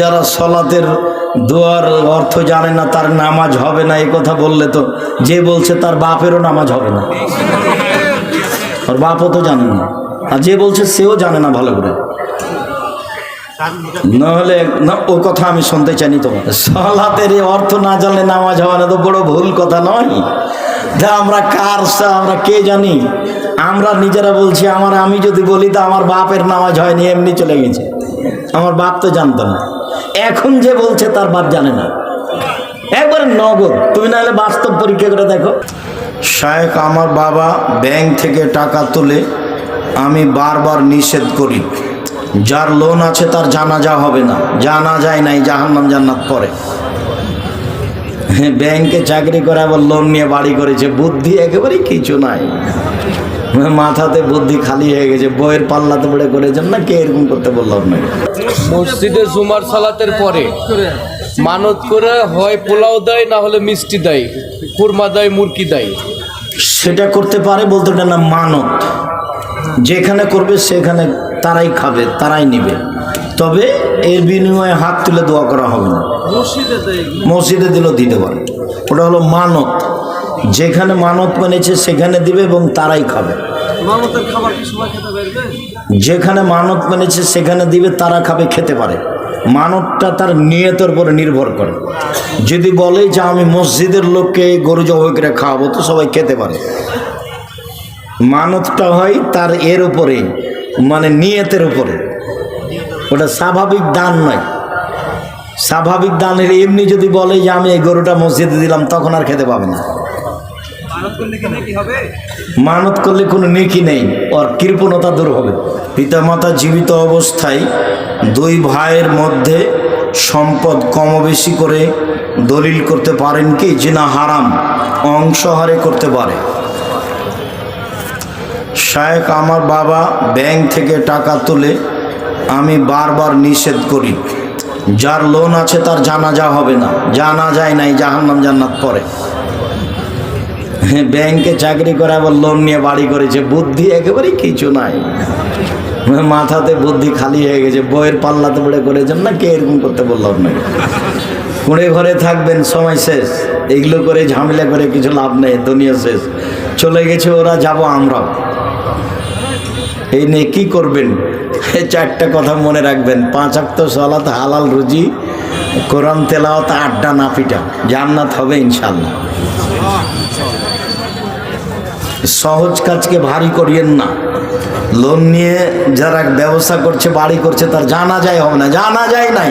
যারা সলাতের দোয়ার অর্থ জানে না, তার নামাজ হবে না, এ কথা বললে তো যে বলছে তার বাপেরও নামাজ হবে না। আর বাপও তো জানে না, আর যে বলছে সেও জানে না ভালো করে। নাহলে না, ও কথা আমি শুনতে চাইনি তোমার সলাতের অর্থ না জানলে নামাজ হবে না, তো বড় ভুল কথা নয়। তা আমরা কার আমরা কে জানি? আমরা নিজেরা বলছি, আমার আমি যদি বলি, তো আমার বাপের নামাজ হয়নি, এমনি চলে গেছে। আমার বাপ তো জানতো না। এখন যে বলছে, তার বাপ জানে না। একবারে নগদ তুমি নাহলে বাস্তব পরীক্ষা করে দেখো। শায়েখ, আমার বাবা ব্যাংক থেকে টাকা তুলে আমি বারবার নিষেধ করি। যার লোন আছে, তার জানাজা হবে না। জানা যায় নাই, জাহান্নাম জান্নাত পরে। হ্যাঁ ব্যাংকে চাকরি করে আবার লোন নিয়ে বাড়ি করেছে। বুদ্ধি একেবারেই কিছু নাই। মাথাতে বুদ্ধি খালি হয়ে গেছে বইয়ের পাল্লাতে পড়ে করেছেন না? কে এরকম করতে বলল আপনাকে? মসজিদে জুমার সালাতের পরে মানত করে হয় পোলাও দেয় না হলে মিষ্টি দেয় কুরমা দেয় মুরগি দেয়। সেটা করতে পারে বলতে ওটা না মানত। যেখানে করবে সেখানে তারাই খাবে তারাই নিবে। তবে এর বিনিময়ে হাত তুলে দোয়া করা হবে না। মসজিদে দিলেও দিতে পারে। ওটা হলো মানত। যেখানে মানত মেনেছে সেখানে দিবে এবং তারাই খাবে। যেখানে মানত মেনেছে সেখানে দিবে তারা খাবে খেতে পারে। মানতটা তার নিয়তের উপরে নির্ভর করে। যদি বলে যে আমি মসজিদের লোককে গরু জবাই করে খাওয়াবো তো সবাই খেতে পারে। মানতটা হয় তার এর উপরে মানে নিয়তের উপরে। ওটা স্বাভাবিক দান নয়। স্বাভাবিক দানের এমনি যদি বলে যে আমি এই গরুটা মসজিদে দিলাম তখন আর খেতে পাবে না। মানত করলে কোনো নেকি নেই, ওর কৃপণতা দূর হবে। পিতামাতা জীবিত অবস্থায় দুই ভাইয়ের মধ্যে সম্পদ কম বেশি করে দলিল করতে পারেন কি? যে না হারাম অংশহারে করতে পারে। শায়েক আমার বাবা ব্যাংক থেকে টাকা তুলে আমি বারবার নিষেধ করি। যার লোন আছে তার জানাজা হবে না। জানা যায় নাই, জাহান্নাম জান্নাত পরে ব্যাংকে চাকরি করে আবার লোন নিয়ে বাড়ি করেছে, বুদ্ধি একেবারেই কিছু নাই। মাথাতে বুদ্ধি খালি হয়ে গেছে, বইয়ের পাল্লাতে পড়ে করেছেন না, কে এরকম করতে বলল আপনাকে? কুঁড়ে ঘরে থাকবেন, সময় শেষ। এগুলো করে ঝামেলা করে কিছু লাভ নেই, দুনিয়া শেষ। চলে গেছে ওরা, যাব আমরাও এই নিয়ে কী করবেন? এই চারটা কথা মনে রাখবেন। পাঁচ আক্ত সলাত, হালাল রুজি, কোরআন তেলাওয়াত, আড্ডা না পিটা। জান্নাত হবে ইনশাল্লাহ সহজ কাজকে ভারী করিয়েন না। লোন নিয়ে যারা ব্যবসা করছে, বাড়ি করছে, তার জানা যায় হবে না। জানা যায় নাই।